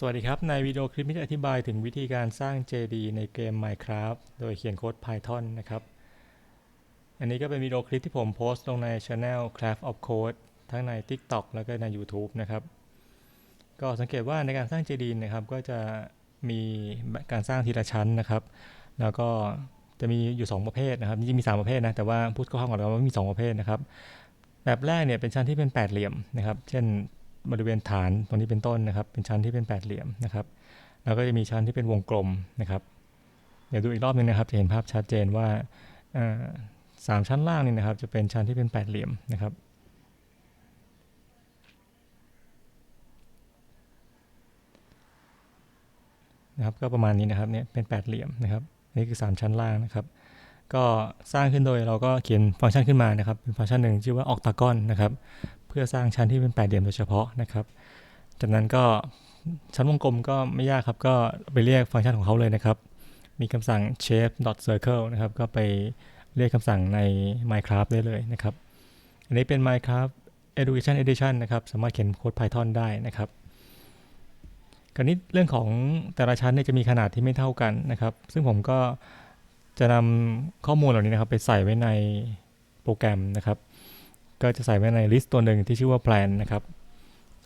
สวัสดีครับ ในวิดีโอคลิปนี้จะอธิบายถึงวิธีการสร้าง JD ในเกม Minecraft โดยเขียนโค้ด Python นะครับ อันนี้ก็เป็นวิดีโอคลิปที่ผมโพสต์ลงใน Channel Craft of Code ทั้งใน TikTok แล้วก็ใน YouTube นะครับ ก็สังเกตว่าในการสร้าง JD นะครับ ก็จะมีการสร้างทีละชั้นนะครับ แล้วก็จะมีอยู่ 2 ประเภทนะครับจริงมี 3 ประเภทนะ แต่ว่าพูดคร่าวๆก่อนแล้วว่ามี 2 ประเภทนะครับ แบบแรกเนี่ยเป็นชั้นที่เป็นแปดเหลี่ยมนะครับ เช่น บริเวณฐานตรงนี้เป็นต้นนะครับ เป็นชั้นที่เป็นแปดเหลี่ยมนะครับ แล้วก็จะมีชั้นที่เป็นวงกลมนะครับ เดี๋ยวดูอีกรอบนึงนะครับ จะเห็นภาพชัดเจนว่าสามชั้นล่างนี่นะครับ จะเป็นชั้นที่เป็นแปดเหลี่ยมนะครับนะครับก็ประมาณนี้นะครับเนี่ยเป็นแปดเหลี่ยมนะครับนี่คือ 3 ชั้นล่างนะครับ ก็สร้างขึ้นโดยเราก็เขียนฟังก์ชันขึ้นมานะครับ เป็นฟังก์ชันหนึ่งชื่อว่า octagon นะครับ เพื่อสร้างชั้นที่เป็นแปดเหลี่ยมโดยเฉพาะนะครับ จากนั้นก็ชั้นวงกลมก็ไม่ยากครับ ก็ไปเรียกฟังก์ชันของเขาเลยนะครับ มีคำสั่ง shape circle นะครับ ก็ไปเรียกคำสั่งใน Minecraft ได้เลยนะครับ อันนี้เป็น Minecraft Education Edition นะครับ สามารถเขียนโค้ด Python ได้นะครับคราวนี้เรื่องของแต่ละชั้นเนี่ยจะมีขนาดที่ไม่เท่ากันนะครับ ซึ่งผมก็จะนำข้อมูลเหล่านี้นะครับ ไปใส่ไว้ในโปรแกรมนะครับ ก็จะใส่ไว้ในลิสต์ตัวหนึ่งที่ชื่อว่า plan นะครับ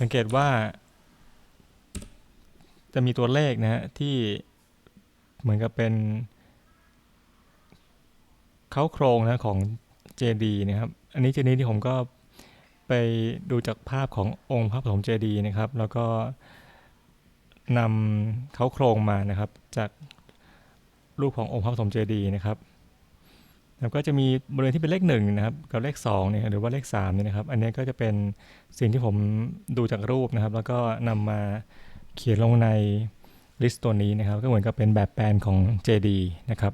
สังเกตว่า จะมีตัวเลขนะฮะที่เหมือนกับเป็นเข้าโครงนะของ JD นะครับ อันนี้ JD ที่ผมก็ไปดูจากภาพขององค์ภาพของ JD นะครับ แล้วก็นำเขาโครงมานะครับ จากรูปขององค์พระผสมเจดีย์นะครับ ก็จะมีบริเวณที่เป็นเลขหนึ่งนะครับกับเลข2เนี่ยหรือว่าเลข3เนี่ยนะครับ อันนี้ก็จะเป็นสิ่งที่ผมดูจากรูปนะครับ แล้วก็นำมาเขียนลงในลิสต์ตัวนี้นะครับ ก็เหมือนกับเป็นแบบแปลนของ JD นะครับ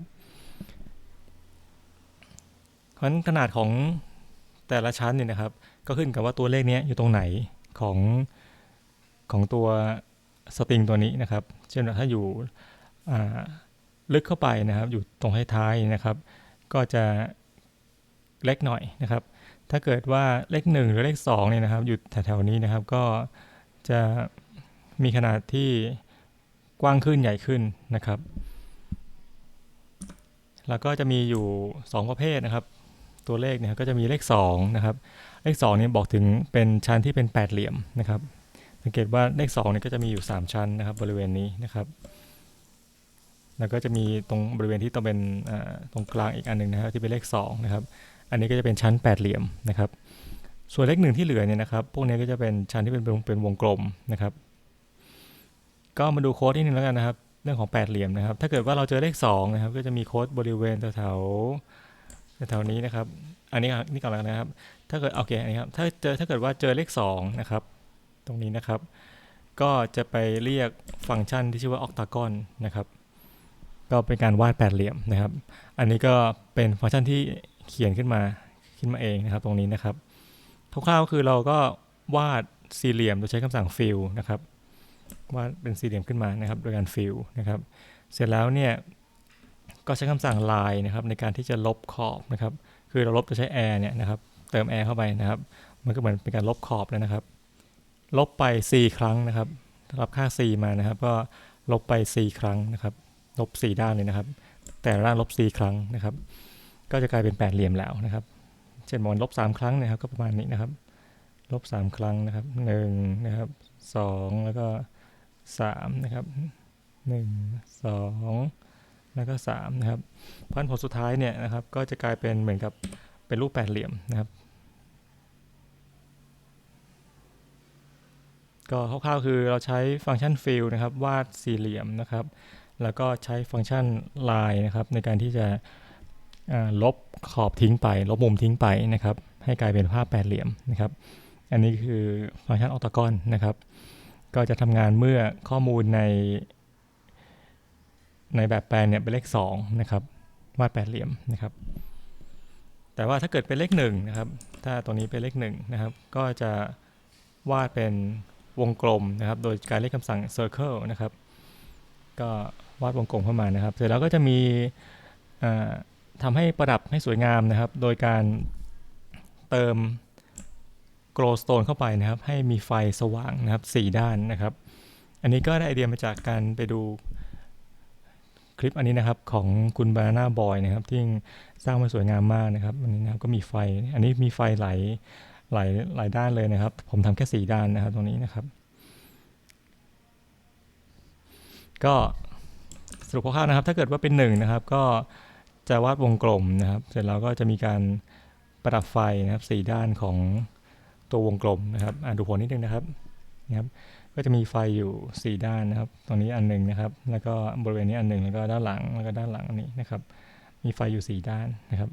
เพราะฉะนั้นขนาดของแต่ละชั้นเนี่ยนะครับ ก็ขึ้นกับว่าตัวเลขนี้อยู่ตรงไหนของของตัวสตริงตัวนี้นะครับ เช่นถ้าอยู่ลึกเข้าไปนะครับ อยู่ตรงท้ายๆนะครับ ก็จะเล็กหน่อยนะครับ ถ้าเกิดว่าเลข 1 หรือเลข2เนี่ยนะครับ อยู่แถวๆนี้นะครับ ก็จะมีขนาดที่กว้างขึ้นใหญ่ขึ้นนะครับ แล้วก็จะมีอยู่ 2 ประเภทนะครับ ตัวเลขเนี่ยก็จะมีเลข2นะครับ เลข2เนี่ยบอกถึงเป็นชั้นที่เป็นแปดเหลี่ยมนะครับ สังเกตว่าเลข2เนี่ยก็จะมีอยู่ 3 ชั้นนะครับ บริเวณนี้นะครับ แล้วก็จะมีตรงบริเวณที่ต้องเป็นตรงกลางอีกอันหนึ่งนะครับที่เป็นเลข2นะครับอันนี้ก็จะเป็นชั้นแปดเหลี่ยมนะครับส่วนเลขหนึ่งที่เหลือเนี่ยนะครับพวกนี้ก็จะเป็นชั้นที่เป็นเป็นวงกลมนะครับ ก็มาดูโค้ดที่นึงแล้วกันนะครับ เรื่องของแปดเหลี่ยมนะครับ ถ้าเกิดว่าเราเจอเลข2นะครับก็จะมีโค้ดบริเวณแถวแถวนี้นะครับ อันนี้นี่ก่อนแล้วนะครับ ถ้าเกิดโอเคอันนี้ครับถ้าเจอถ้าเกิดว่าเจอเลข2นะครับตรงนี้นะครับ ก็จะไปเรียกฟังก์ชันที่ชื่อว่า octagon นะครับ ก็เป็นการวาดแปดเหลี่ยมนะครับ อันนี้ก็เป็นฟังก์ชันที่เขียนขึ้นมาขึ้นมาเองนะครับ ตรงนี้นะครับคร่าวๆคือเราก็วาดสี่เหลี่ยมโดยใช้คำสั่ง fill นะครับวาดเป็นสี่เหลี่ยมขึ้นมานะครับ โดยการ fill นะครับ เสร็จแล้วเนี่ยก็ใช้คำสั่ง line นะครับ ในการที่จะลบขอบนะครับ คือเราลบโดยใช้ air เนี่ยนะครับ เติม air เข้าไปนะครับ มันก็เหมือนเป็นการลบขอบแล้วนะครับ ลบไป 4 ครั้งนะครับรับค่า c มานะครับ ก็ลบไป 4 ครั้งนะครับ ลบ 4 ด้านเลยนะครับ แต่ด้านลบ 4 ครั้งนะครับ ก็จะกลายเป็นแปดเหลี่ยมแล้วนะครับ เช่นมอนลบ 3 ครั้งนะครับ ก็ประมาณนี้นะครับ ลบ 3 ครั้งนะครับ1นะครับ2แล้วก็3นะครับ1 2 แล้วก็3นะครับพันผลสุดท้ายเนี่ยนะครับ ก็จะกลายเป็นเหมือนกับเป็นรูปแปดเหลี่ยมนะครับก็คร่าวๆคือเราใช้ฟังก์ชัน fill นะครับวาดสี่เหลี่ยมนะครับ แล้วก็ใช้ฟังก์ชัน line นะครับ ในการที่จะลบขอบทิ้งไป ลบมุมทิ้งไปนะครับ ให้กลายเป็นภาพแปดเหลี่ยมนะครับ อันนี้คือฟังก์ชันออตกอนนะครับ ก็จะทำงานเมื่อข้อมูลใน ในแบบแปลนเนี่ยเป็นเลข2นะครับวาดแปดเหลี่ยมนะครับ แต่ว่าถ้าเกิดเป็นเลข1นะครับ ถ้าตัวนี้เป็นเลข1นะครับ ก็จะวาดเป็นวงกลมนะครับ โดยการเรียกคำสั่ง circle นะครับ ก็ วาดวงกลมเข้ามานะครับ เสร็จแล้วก็จะมีทำให้ประดับให้สวยงามนะครับ โดยการเติม glowstone เข้าไปนะครับ ให้มีไฟสว่างนะครับ4ด้านนะครับ อันนี้ก็ได้ไอเดียมาจากการไปดูคลิปอันนี้นะครับของคุณ Banana Boy นะครับที่สร้างมาสวยงามมากนะครับอันนี้นะครับก็มีไฟ อันนี้มีไฟไหลายหลายหลายด้านเลยนะครับ ผมทำแค่สีด้านนะครับตรงนี้นะครับ ก็ สรุปคร่าวๆนะครับ ถ้าเกิดว่าเป็นหนึ่งนะครับ ก็จะวาดวงกลมนะครับ เสร็จแล้วก็จะมีการประดับไฟนะครับสีด้านของตัววงกลมนะครับอะดูผลนิดนึงนะครับนะครับก็จะมีไฟอยู่ 4 ด้านนะครับ ตรงนี้อันหนึ่งนะครับ แล้วก็บริเวณนี้อันหนึ่งแล้วก็ด้านหลัง แล้วก็ด้านหลังอันนี้นะครับ มีไฟอยู่ 4 ด้านนะครับ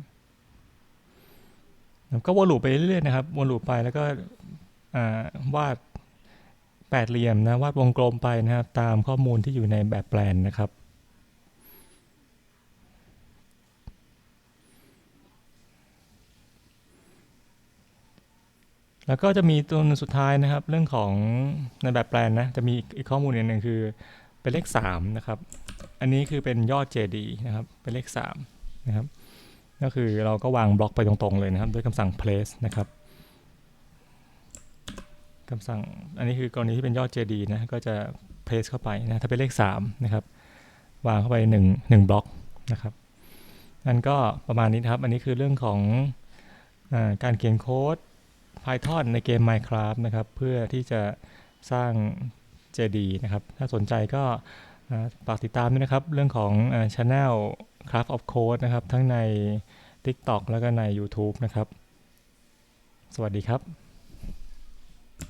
ก็วนลูปไปเรื่อยๆนะครับ วนลูปไปแล้วก็วาดแปดเหลี่ยมนะ วาดวงกลมไปนะครับ ตามข้อมูลที่อยู่ในแบบแปลนนะครับ แล้วก็จะมีตัวสุดท้ายนะครับ เรื่องของในแบบแปลนนะ จะมีอีกข้อมูลหนึ่งคือเป็นเลข3นะครับ อันนี้คือเป็นยอด JD นะครับ เป็นเลข3นะครับ ก็คือเราก็วางบล็อกไปตรงๆเลยนะครับ ด้วยคำสั่ง place นะครับคำสั่ง อันนี้คือกรณีที่เป็นยอด JD นะ ก็จะ place เข้าไปนะ ถ้าเป็นเลข3นะครับ วางเข้าไป1 1บล็อกนะครับนั่นก็ประมาณนี้นะครับ อันนี้คือเรื่องของอการเขียนโค้ด Python ในเกม Minecraft นะครับเพื่อที่จะสร้าง JD นะครับถ้าสนใจก็ฝากติดตามด้วยนะครับ เรื่องของอ Channel Craft of Code นะครับ ทั้งใน TikTok แล้วก็ใน YouTube นะครับ สวัสดีครับ